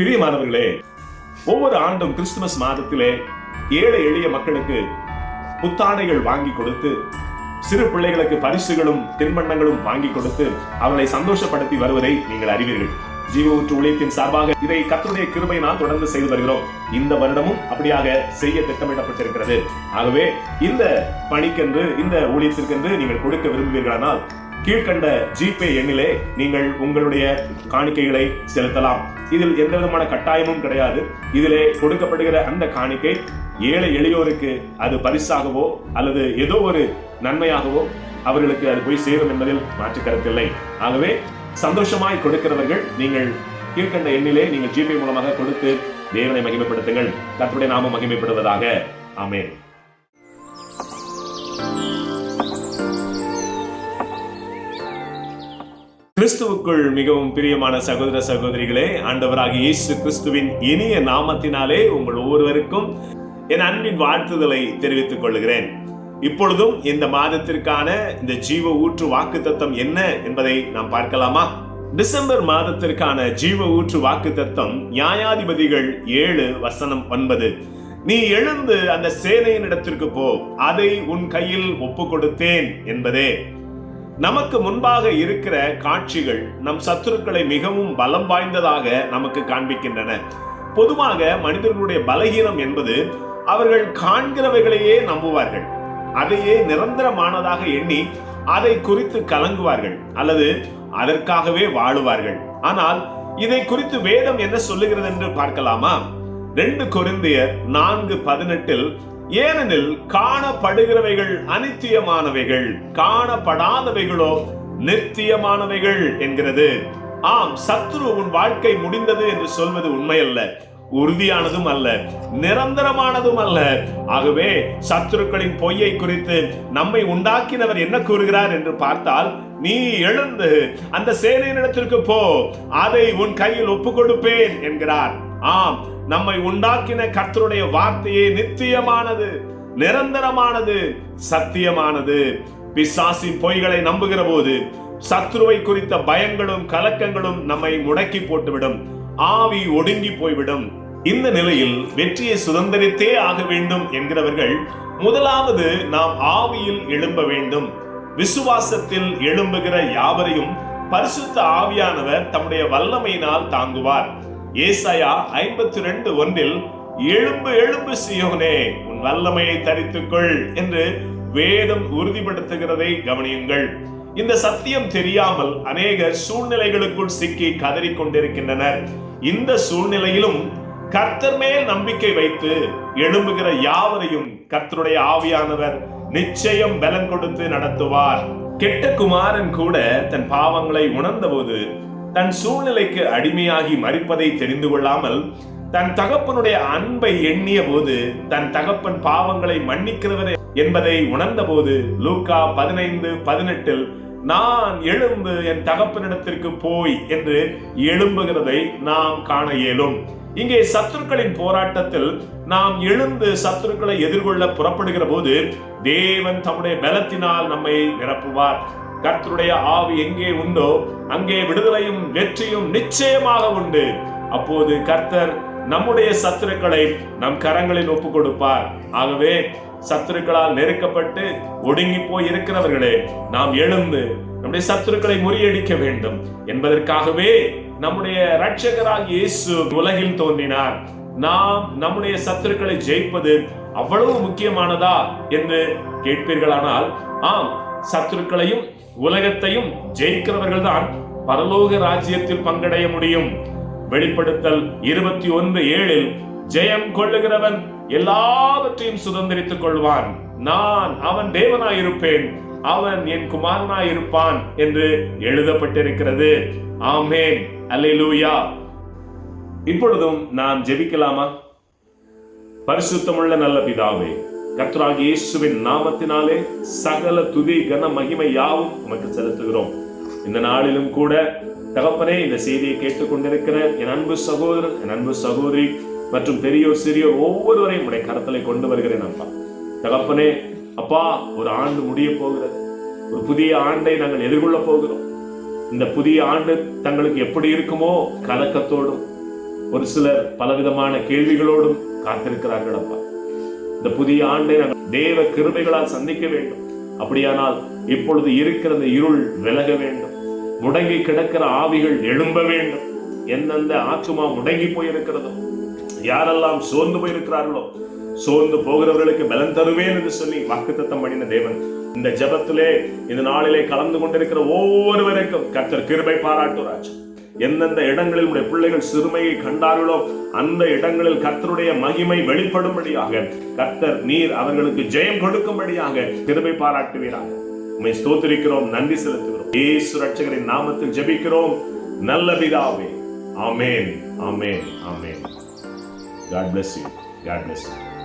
பிரியமானவர்களே ஒவ்வொரு ஆண்டும் கிறிஸ்துமஸ் மாதத்திலே ஏழை எளிய மக்களுக்கு புத்தாடைகள் வாங்கி கொடுத்து சிறு பிள்ளைகளுக்கு பரிசுகளும் தின்பண்டங்களும் வாங்கி கொடுத்து அவர்களை சந்தோஷப்படுத்தி வருவதை நீங்கள் அறிவீர்கள். ஜீவ ஊற்று ஊழியத்தின் சார்பாக இதை கற்றுடைய கிருமை நான் தொடர்ந்து செய்து வருகிறோம். இந்த வருடமும் அப்படியாக செய்ய திட்டமிடப்பட்டிருக்கிறது. ஆகவே இந்த பணிக்கென்று இந்த ஊழியத்திற்கென்று நீங்கள் கொடுக்க விரும்புவீர்களானால் கீழ்கண்ட ஜிபே எண்ணிலே நீங்கள் உங்களுடைய காணிக்கைகளை செலுத்தலாம். இதில் எந்த விதமான கட்டாயமும் கிடையாது. இதிலே கொடுக்கப்படுகிற அந்த காணிக்கை ஏழை எளியோருக்கு அது பரிசாகவோ அல்லது ஏதோ ஒரு நன்மையாகவோ அவர்களுக்கு அது போய் சேரும் என்பதில் மாற்று கருத்தில்லை. ஆகவே சந்தோஷமாய் கொடுக்கிறவர்கள் நீங்கள் கீழ்கண்ட எண்ணிலே நீங்கள் ஜிபே மூலமாக கொடுத்து தேவனை மகிமைப்படுத்துங்கள். கர்த்தருடைய நாம மகிமைப்படுவதாக. ஆமென். கிறிஸ்துவுக்குள் மிகவும் பிரியமான சகோதர சகோதரிகளே ஆண்டவராக இயேசு கிறிஸ்துவின் இனிய நாமத்தினாலே உங்கள் ஒவ்வொருவருக்கும் என் அன்பின் வாழ்த்துதலை தெரிவித்துக் கொள்கிறேன். இப்பொழுதும் இந்த மாதத்திற்கான இந்த ஜீவ ஊற்று வாக்கு என்ன என்பதை நாம் பார்க்கலாமா? டிசம்பர் மாதத்திற்கான ஜீவ ஊற்று வாக்கு தத்தம் நியாயாதிபதிகள் ஏழு வசனம் ஒன்பது. நீ எழுந்து அந்த சேனையின் இடத்திற்கு போ அதை உன் கையில் ஒப்பு கொடுத்தேன் என்பதே. நமக்கு முன்பாக இருக்கிற காட்சிகள் நம் சத்துருக்களை மிகவும் பலம் வாய்ந்ததாக நமக்கு காண்பிக்கின்றன. பொதுவாக மனிதர்களுடைய பலகீனம் என்பது அவர்கள் காண்கிறவைகளையே நம்புவார்கள். அதையே நிரந்தரமானதாக எண்ணி அதை குறித்து கலங்குவார்கள் அல்லது அதற்காகவே வாழுவார்கள். ஆனால் இதை குறித்து வேதம் என்ன சொல்லுகிறது என்று பார்க்கலாமா? ரெண்டு கொரிந்தியர் நான்கு பதினெட்டில் ஏனெனில் காணப்படுகிறவைகள் அனித்தியமானவைகள் காணப்படாதவைகளோ நித்தியமானவைகள் என்கிறது. ஆம் சத்ரு உன் வாழ்க்கை முடிந்தது என்று சொல்வது உண்மையல்ல உறுதியானதும் அல்ல நிரந்தரமானதும் அல்ல. ஆகவே சத்துருக்களின் பொய்யை குறித்து நம்மை உண்டாக்கினவர் என்ன கூறுகிறார் என்று பார்த்தால் நீ எழுந்து அந்த சேனையினிடத்திற்கு போ அதை உன் கையில் ஒப்புக்கொடுப்பேன் என்கிறார். ஆம் நம்மை உண்டாக்கின கர்த்தருடைய வார்த்தையே நித்தியமானது நிரந்தரமானது சத்தியமானது. பிசாசின் பொய்களை நம்புகிற போது சத்ருவை குறித்த பயங்களும் கலக்கங்களும் நம்மை முடக்கி போட்டுவிடும் ஆவி ஒடுங்கி போய்விடும். இந்த நிலையில் வெற்றியை சுதந்திரித்தே ஆக வேண்டும் என்கிறவர்கள் முதலாவது நாம் ஆவியில் எழும்ப வேண்டும். விசுவாசத்தில் எழும்புகிற யாவரையும் பரிசுத்த ஆவியானவர் தம்முடைய வல்லமையினால் தாங்குவார். ஏசாயா ஐம்பத்தி ரெண்டு ஒன்றில் எழும்பு எழும்பு சியோனே உன் வல்லமையை தரித்துக்கொள் என்று வேதம் உறுதிப்படுத்துகிறதை கவனியுங்கள். இந்த சத்தியம் தெரியாமல் அநேகர் சூழ்நிலைகளுக்குள் சிக்கி கதறிக் கொண்டிருக்கின்றனர் இந்த சூழ்நிலையிலும் கர்த்தர் மேல் நம்பிக்கை வைத்து எழும்புகிற யாவரையும் கர்த்தருடைய ஆவியானவர் நிச்சயம் பலன் கொடுத்து நடத்துவார். கெட்ட குமாரன் கூட தன் பாவங்களை உணர்ந்தபோது தன் சூழ்நிலைக்கு அடிமையாகி மறிப்பதை தெரிந்து கொள்ளாமல் தன் தகப்பனுடைய அன்பை எண்ணிய போது தன் தகப்பன் பாவங்களை மன்னிக்கிறவர் என்பதை உணர்ந்த போது லூக்கா பதினைந்து பதினெட்டில் நான் எழும்பு என் தகப்பனிடத்திற்கு போய் என்று எழும்புகிறதை நாம் காண இயலும். இங்கே சத்துருக்களின் போராட்டத்தில் நாம் எழுந்து சத்துருக்களை எதிர்கொள்ள புறப்படுகிற போது தேவன் தம்முடைய பலத்தினால் நம்மை நிரப்புவார். கர்த்தருடைய ஆவி எங்கே உண்டோ அங்கே விடுதலையும் வெற்றியும் நிச்சயமாக உண்டு. அப்போது கர்த்தர் நம்முடைய சத்துருக்களை நம் கரங்களில் ஒப்பு கொடுப்பார் ஆகவே சத்துருக்களால் நெருக்கப்பட்டு ஒடுங்கி போய் இருக்கிறவர்களே நாம் எழுந்து நம்முடைய சத்துருக்களை முறியடிக்க வேண்டும். என்பதற்காகவே நம்முடைய ரட்சகராக இயேசு உலகில் தோன்றினார். நாம் நம்முடைய சத்துருக்களை ஜெயிப்பது அவ்வளவு முக்கியமானதா என்று கேட்பீர்களானால் ஆம் சத்துருக்களையும் உலகத்தையும் ஜெயிக்கிறவர்கள் தான் பரலோக ராஜ்யத்தில் பங்கடைய முடியும். வெளிப்படுத்தல் இருபத்தி ஒன்று ஏழில் ஜெயம் கொள்ளுகிறவன் எல்லாவற்றையும் சுதந்திரித்துக் கொள்வான். நான் அவன் தேவனாயிருப்பேன் அவன் என் குமாரனாயிருப்பான் என்று எழுதப்பட்டிருக்கிறது. ஆமேன். அல்லூயா இப்பொழுதும் நாம் ஜெபிக்கலாமா? பரிசுத்தமுள்ள நல்ல பிதாவே கர்த்தராகிய இயேசுவின் நாமத்தினாலே சகல துதி கன மகிமை யாவும் உமக்கு செலுத்துகிறோம். இந்த நாளிலும் கூட தகப்பனே இந்த செய்தியை கேட்டுக்கொண்டிருக்கிற என் அன்பு சகோதரன் என் அன்பு சகோதரி மற்றும் பெரியோர் சிறியோர் ஒவ்வொருவரையும் உடைய கரத்தலை கொண்டு வருகிறேன் அப்பா. தகப்பனே அப்பா ஒரு ஆண்டு முடிய போகிறது. ஒரு புதிய ஆண்டை நாங்கள் எதிர்கொள்ள போகிறோம். இந்த புதிய ஆண்டு தங்களுக்கு எப்படி இருக்குமோ கலக்கத்தோடும் ஒரு சிலர் பலவிதமான கேள்விகளோடும் காத்திருக்கிறார்கள் அப்பா. இந்த புதிய ஆண்டை நாங்கள் தேவ கிருபைகளால் சந்திக்க வேண்டும். அப்படியானால் இப்பொழுது இருக்கிற இந்த இருள் விலக வேண்டும். முடங்கி கிடக்கிற ஆவிகள் எழும்ப வேண்டும். எந்தெந்த ஆத்துமா முடங்கி போயிருக்கிறதோ யாரெல்லாம் சோர்ந்து போயிருக்கிறார்களோ சோர்ந்து போகிறவர்களுக்கு பலன் தருவேன் என்று சொல்லி வாக்குத்தத்தம் பண்ணின தேவன். இந்த ஜபத்திலே இந்த நாளிலே கலந்து கொண்டிருக்கிற ஒவ்வொருவருக்கும் கர்த்தர் கிருபை பாராட்டுராஜ் எந்தெந்த இடங்களில் உடைய பிள்ளைகள் சிறுமையை கண்டார்களோ அந்த இடங்களில் கர்த்தருடைய மகிமை வெளிப்படும்படியாக கர்த்தர் நீர் அவர்களுக்கு ஜெயம் கொடுக்கும்படியாக திருமை பாராட்டுவீராக. உண்மை ஸ்தோத்திரிக்கிறோம் நன்றி செலுத்துகிறோம். ஏசு ரட்சகரின் நாமத்தில் ஜெபிக்கிறோம். நல்ல பிதாவே. அமேன் ஆமென் ஆமென். God bless you. God bless you.